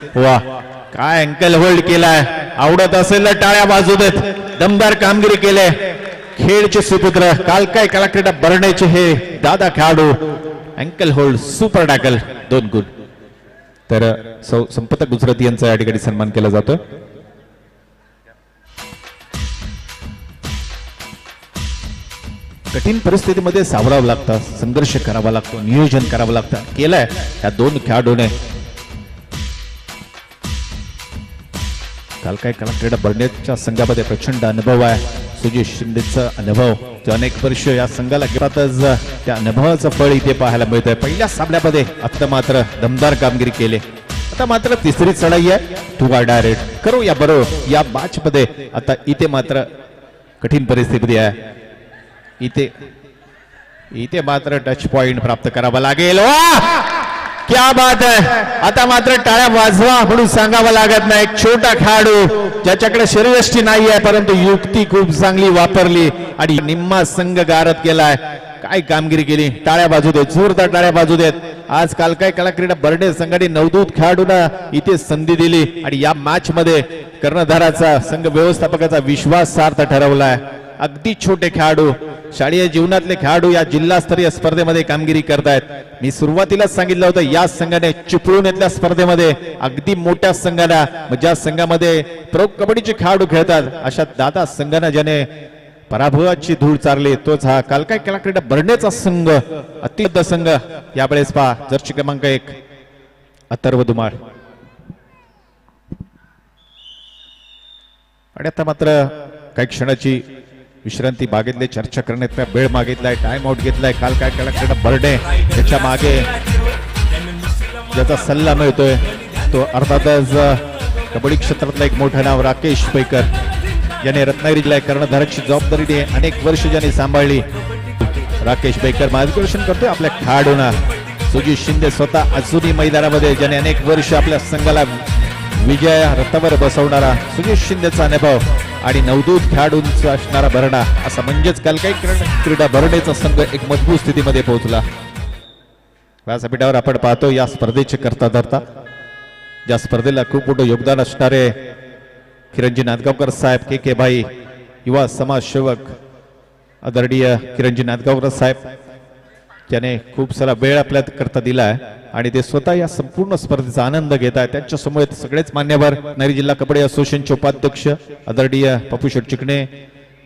वा काय uncle hold केलाय. आवडत असेल तर टाळ्या बाजू देत दमदार कामगिरी केले. खेळचे सुपुत्र काल काय कलाक्रीडा बरण्याचे हे दादा खेळाडू. अँकल होल्ड सुपर टॅकल दोन गुण. तर सौ संपत गुजराती यांचा या ठिकाणी सन्मान केला जातो. कठीण परिस्थितीमध्ये सावरावं लागतं संघर्ष करावा लागतो नियोजन करावं लागतं. केलंय या दोन खेळाडूने. काल काय कला क्रीडा बर्नेटच्या संघामध्ये प्रचंड अनुभव आहे. सुजित शिंदेचा अनुभव जो अनेक वर्ष या संघाला घेतातच. त्या अनुभवाचं फळ इथे पाहायला मिळतंय. पहिल्या सामन्यामध्ये आता मात्र दमदार कामगिरी केली. आता मात्र तिसरी चढाई आहे. टू आर डायरेक्ट करू या बरोबर. या मॅच मध्ये आता इथे मात्र कठीण परिस्थिती आहे. इथे इथे मात्र टच पॉइंट प्राप्त करावा लागेल. क्या बात आहे आता मात्र टाळ्या वाजवा म्हणून सांगावं लागत नाही. एक छोटा खेळाडू ज्याच्याकडे शरीरष्टी नाही आहे परंतु युक्ती खूप चांगली वापरली आणि निम्मा संघ गारत केलाय काय कामगिरी केली? टाळ्या बाजू देत जोरदार टाळ्या बाजू देत. आज काल काय कलाक्रीडा बर्डे संघाने नवदूत खेळाडूंना इथे संधी दिली आणि या मॅच मध्ये कर्णधाराचा संघ व्यवस्थापकाचा विश्वास सार्थ ठरवलाय. अगदी छोटे खेळाडू. शालेय जीवनातले खेळाडू या जिल्हास्तरीय स्पर्धेमध्ये कामगिरी करतायत. मी सुरुवातीलाच सांगितलं होतं या संघाने चिपळूण येथल्या स्पर्धेमध्ये अगदी मोठ्या संघाला ज्या संघामध्ये प्रो कबड्डीचे खेळाडू खेळतात अशा दादा संघानं ज्याने पराभवाची धूळ चारली तोच हा काल काय केला बरण्याचा संघ अतिशुद्ध संघ. यावेळेस पहा जर्सी क्रमांक एक अथर्व दुमाळ. आणि आता मात्र काही क्षणाची विश्रांती मागितले चर्चा करण्यात वेळ मागितलाय टाइम आउट घेतलाय काल काय केला बर्डे त्याच्यामागे ज्याचा सल्ला मिळतोय तो अर्थातच कबड्डी क्षेत्रातलं एक मोठं नाव राकेश पैकर. याने रत्नागिरी जिल्हा कर्णधारकची जबाबदारी अनेक वर्ष ज्यांनी सांभाळली. राकेश बेकर मार्गदर्शन करतोय आपल्या खेळाडूंना. सुजित शिंदे स्वतः अजूनही मैदानामध्ये ज्याने अनेक वर्ष आपल्या संघाला विजया रथावर बसवणारा सुजित शिंदेचा अनुभव. आणि नवदूत खेळाडूंचा असणारा भरणा असा म्हणजेच काल काही क्रीडा- क्रीडा भरणेचा संघ एक मजबूत स्थितीमध्ये पोहोचला. व्यासपीठावर आपण पाहतो या स्पर्धेचे करता धरता ज्या स्पर्धेला खूप मोठं योगदान असणारे किरणजी नांदगावकर साहेब के के भाई युवा समाजसेवक आदरणीय किरणजी नांदगावकर साहेब त्याने खूप सारा वेळ आपल्या करता दिला आहे. आणि ते स्वतः या संपूर्ण स्पर्धेचा आनंद घेत आहेत त्यांच्यासमोर सगळेच मान्यवर. नारी जिल्हा कबड्डी असोसिएशनचे उपाध्यक्ष आदरणीय पप्पूशेट चिकणे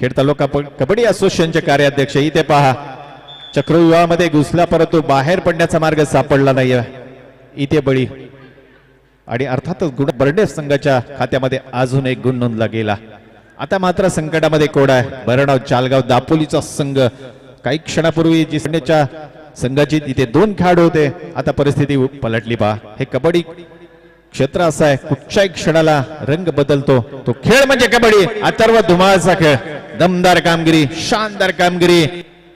खेड तालुका कबड्डी असोसिएशनचे कार्याध्यक्ष. इथे पहा. चक्रव्यूहामध्ये घुसला परंतु बाहेर पडण्याचा मार्ग सापडला नाही इथे बळी. आणि अर्थातच गुण बर्डे संघाच्या खात्यामध्ये अजून एक गुण नोंदला गेला. आता मात्र संकटामध्ये कोड आहे? भरणाव चालगाव दापोलीचा संघ. काही क्षणापूर्वी जी संघाची तिथे दोन खेळाडू होते आता परिस्थिती पलटली पहा. हे कबड्डी क्षेत्र असं आहे कुठच्याही क्षणाला रंग बदलतो. तो खेळ म्हणजे कबड्डी. अथर्व धुमाळचा खेळ. दमदार कामगिरी शानदार कामगिरी.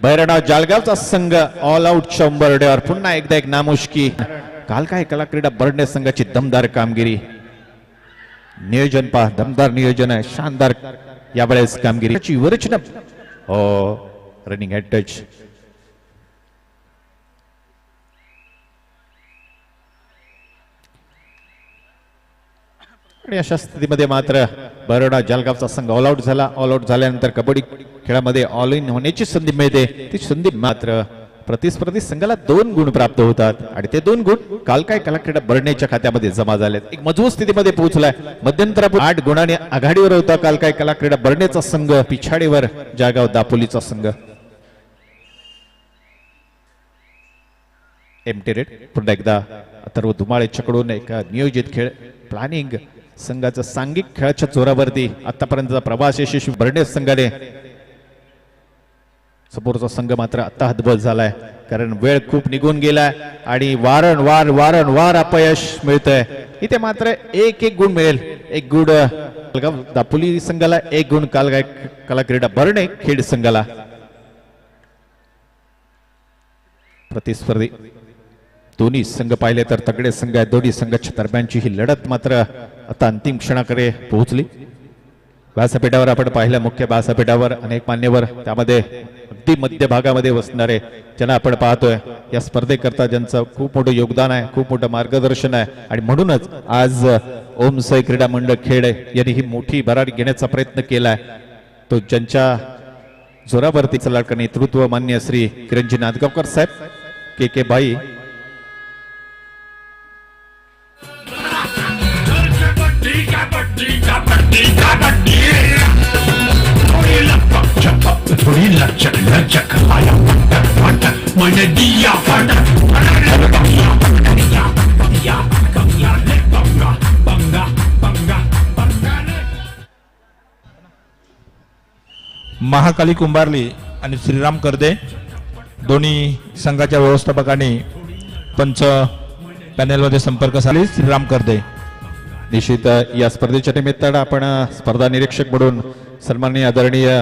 बैरणाव जालगावचा संघ ऑल आउट शंभर पुन्हा एकदा एक नामुष्की. काल काय कला क्रीडा बर्डने संघाची दमदार कामगिरी. नियोजन पहा दमदार नियोजन आहे शानदार यावेळेस कामगिरीची विरचना हो. रनिंग head टच आणि अशा स्थितीमध्ये मात्र बरोडा जलगावचा संघ ऑल आउट झाला. ऑल आउट झाल्यानंतर कबड्डी खेळामध्ये ऑल इन होण्याची संधी मिळते. ती संधी मात्र प्रतिस्पर्धी संघाला दोन गुण प्राप्त होतात. आणि ते दोन गुण काल काय कलाक्रीडा बर्णेच्या बरण्याच्या खात्यामध्ये जमा झालेत. एक मजबूत स्थितीमध्ये पोहोचलाय. मध्यंतरा आठ गुणाने आघाडीवर होता. काल काय कलाक्रीडा बर्णेचा बरण्याचा संघ. पिछाडीवर जागाव दापोलीचा संघ. एमटी रेट पुन्हा एकदा अथर्व धुमाळेच्याकडून एक नियोजित खेळ प्लॅनिंग संघाचा सांघिक खेळाच्या जोरावरती आतापर्यंतचा प्रवास यशस्वी बर्णे संघाने. समोरचा संघ मात्र आता हतबल झालाय कारण वेळ खूप निघून गेलाय आणि वारंवार वारंवार अपयश मिळतंय. इथे मात्र एक एक गुण मिळेल. एक गुण दापोली संघाला एक गुण काल कला क्रीडा बर्णे खेड संघाला. प्रतिस्पर्धी दोन्ही संघ पाहिले तर तगडे संघ आहेत. दोन्ही संघाच्या दरम्यानची ही लढत मात्र आता अंतिम क्षणाकडे पोहोचली. व्यासपीठावर आपण पाहिलं मुख्य व्यासपीठावर अनेक मान्यवर त्यामध्ये अगदी मध्यभागामध्ये बसणारे ज्यांना आपण पाहतोय या स्पर्धेकरता ज्यांचं खूप मोठं योगदान आहे खूप मोठं मार्गदर्शन आहे. आणि म्हणूनच आज ओम साई क्रीडा मंडळ खेड यांनी ही मोठी भरारी घेण्याचा प्रयत्न केलाय. तो ज्यांच्या जोरावरती लाडका नेतृत्व मान्य श्री किरणजी नांदगावकर साहेब के के बाई थोड़ी लचक लचक आया पटक पटक दिया पटक महाकाली कुंभारली आणि श्रीराम कर्दे दोन्ही संघाच्या व्यवस्थापकाने पंच पॅनेलमध्ये संपर्क साधले. श्रीराम कर्दे. निश्चित या स्पर्धेच्या निमित्तानं आपण स्पर्धा निरीक्षक म्हणून सन्माननीय आदरणीय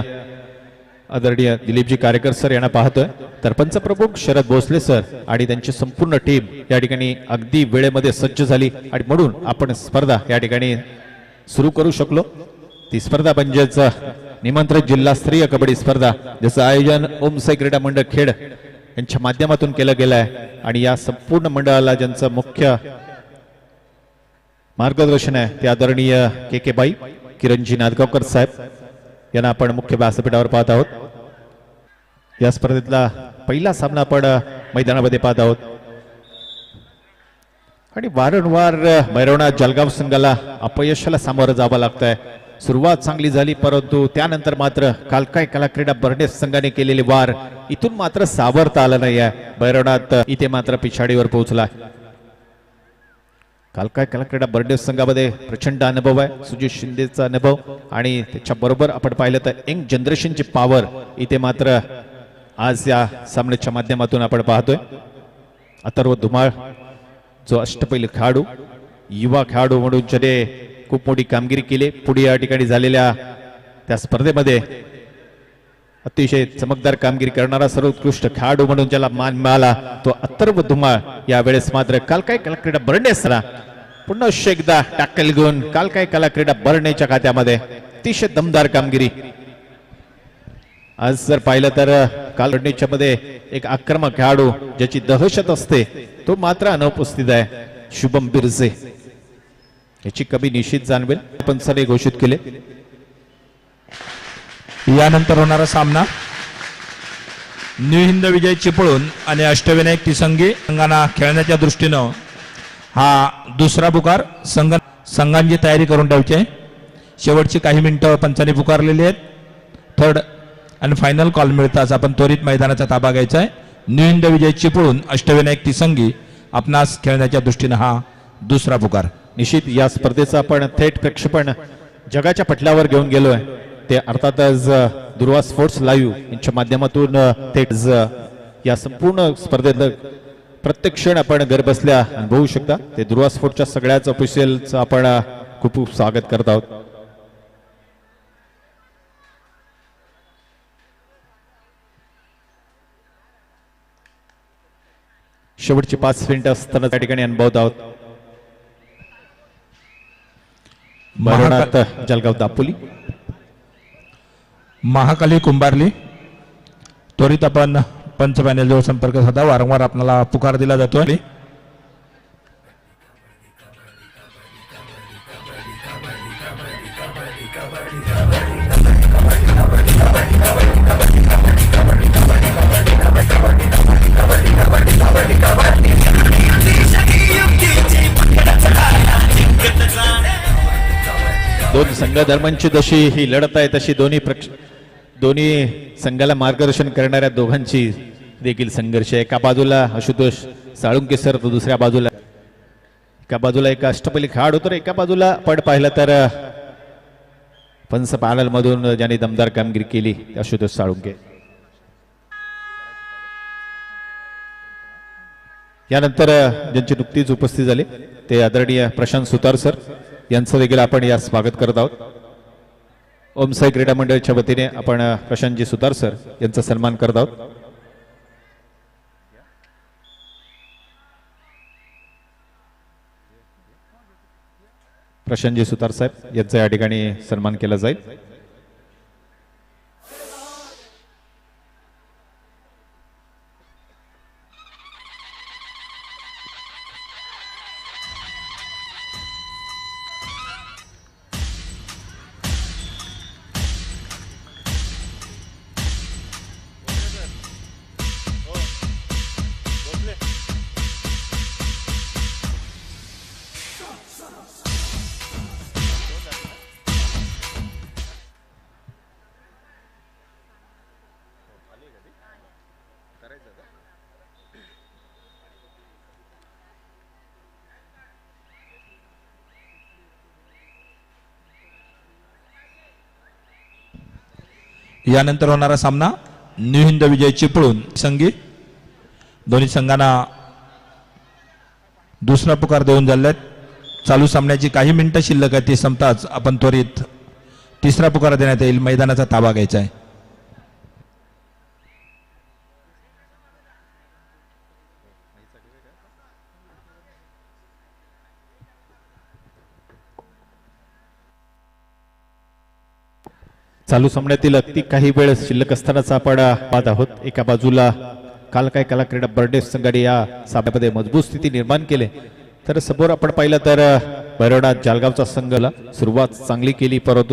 आदरणीय दिलीपजी कार्यकर सर यांना पाहतोय. तर पंचप्रमुख शरद भोसले सर आणि त्यांची संपूर्ण टीम या ठिकाणी अगदी वेळेमध्ये सज्ज झाली आणि म्हणून आपण स्पर्धा या ठिकाणी सुरू करू शकलो. ती स्पर्धा म्हणजेच निमंत्रित जिल्हास्तरीय कबड्डी स्पर्धा ज्याचं आयोजन ओम साई क्रीडा मंडळ खेड यांच्या माध्यमातून केलं गेलं आहे आणि या संपूर्ण मंडळाला ज्यांचं मुख्य मार्गदर्शन आहे ते आदरणीय के के बाई किरणजी नादगावकर साहेब यांना आपण मुख्य व्यासपीठावर पाहत आहोत. या स्पर्धेतला पहिला सामना आपण मैदानामध्ये पाहत आहोत. आणि वारंवार मैरवणा जलगाव संघाला अपयशाला सामोरं जावं लागत आहे सुरुवात चांगली झाली परंतु त्यानंतर मात्र काल काय कला बर्नेस संघाने केलेले वार इथून मात्र सावरता आला नाही आहे बैरवणात इथे मात्र पिछाडीवर पोहोचला. काल काय कला क्रीडा संघामध्ये प्रचंड अनुभव आहे. सुजित शिंदेचा अनुभव. आणि त्याच्या बरोबर आपण पाहिलं तर यंग जनरेशनची पॉवर इथे मात्र आज या सामन्याच्या माध्यमातून आपण पाहतोय. अथर्व धुमाळ जो अष्टपैल खेळाडू युवा खेळाडू म्हणून ज्याने खूप मोठी कामगिरी केली पुढे या ठिकाणी झालेल्या त्या स्पर्धेमध्ये अतिशय चमकदार कामगिरी करणारा सर्वोत्कृष्ट खेळाडू म्हणून ज्याला मान मिळाला तो अथर्व धुमाळ यावेळेस मात्र काल काय कला क्रीडा बर्नेसला पुन्हा एकदा टाकल घेऊन काल काय कला क्रीडा खात्यामध्ये अतिशय दमदार कामगिरी. आज जर पाहिलं तर काल मध्ये एक आक्रमक खेळाडू ज्याची दहशत असते तो मात्र अनुपस्थित आहे शुभम बिरजे याची कमी निश्चित जाणवेल. पंचाने घोषित केले. यानंतर होणारा सामना. न्यू हिंद विजय चिपळून आणि अष्टविनायक तिसंगी संघांना खेळण्याच्या दृष्टीनं हा दुसरा पुकार संघ संघांची तयारी करून ठेवची शेवटची काही मिनटं पंचांनी पुकारलेली आहेत. थर्ड आणि फायनल कॉल मिळताच आपण त्वरित मैदानाचा ताबा घ्यायचा आहे. न्यू हिंद विजय चिपळून अष्टविनायक तिसंगी आपणास खेळण्याच्या दृष्टीनं हा दुसरा पुकार. निश्चित या स्पर्धेचं आपण थेट प्रक्षेपण जगाच्या पटलावर घेऊन गेलो आहे ते अर्थातच दुर्वा स्पोर्ट्स लाईव्ह यांच्या माध्यमातून थेट या संपूर्ण स्पर्धेतलं प्रत्येक क्षण आपण घर बसल्या अनुभवू शकता. ते दुर्वा स्पोर्टच्या सगळ्याच ऑफिशियलचं आपण खूप खूप स्वागत करत आहोत. शेवटची पाच मिनिटं असताना त्या ठिकाणी अनुभवत आहोत. मरणात जलगाव दापोली. महाकाली कुंभारली. त्वरित आपण पंच पॅनेलजवळ संपर्क साधा वारंवार आपल्याला पुकार दिला जातोय. दोन संघ धर्मांची जशी ही लढत आहे तशी दोन्ही प्रक्ष दोन्ही संघाला मार्गदर्शन करणाऱ्या दोघांची देखील संघर्ष एका बाजूला आशुतोष साळुंके सर तर दुसऱ्या बाजूला एका बाजूला एक अष्टपैली खाड तर एका बाजूला पड पाहिलं तर पंच पॅनल मधून ज्यांनी दमदार कामगिरी केली आशुतोष साळुंके. यानंतर ज्यांची नुकतीच उपस्थित झाली ते आदरणीय प्रशांत सुतार सर यांचं देखील आपण या स्वागत करत आहोत. ओम साई क्रीडा मंडळाच्या वतीने आपण प्रशांतजी सुतार सर यांचा सन्मान करत आहोत. प्रशांतजी सुतार साहेब यांचा या ठिकाणी सन्मान केला जाईल. यानंतर होणारा सामना न्यू हिंद विजय चिपळूण. संघी दोन्ही संघांना दुसरा पुकार देऊन झाल्यात चालू सामन्याची काही मिनिटं शिल्लक आहे ती संपताच. आपण त्वरित तिसरा पुकार देण्यात येईल. मैदानाचा ताबा घ्यायचा आहे. चालू सामन्यातील अगदी काही वेळ शिल्लक असतानाच आपण पाहत आहोत. एका बाजूला काल काय कला क्रीडा बर्डे संघाने या सामन्यामध्ये मजबूत स्थिती निर्माण केली. तर समोर आपण पाहिलं तर भैरवनाथ जालगावचा संघाला सुरुवात चांगली केली परंतु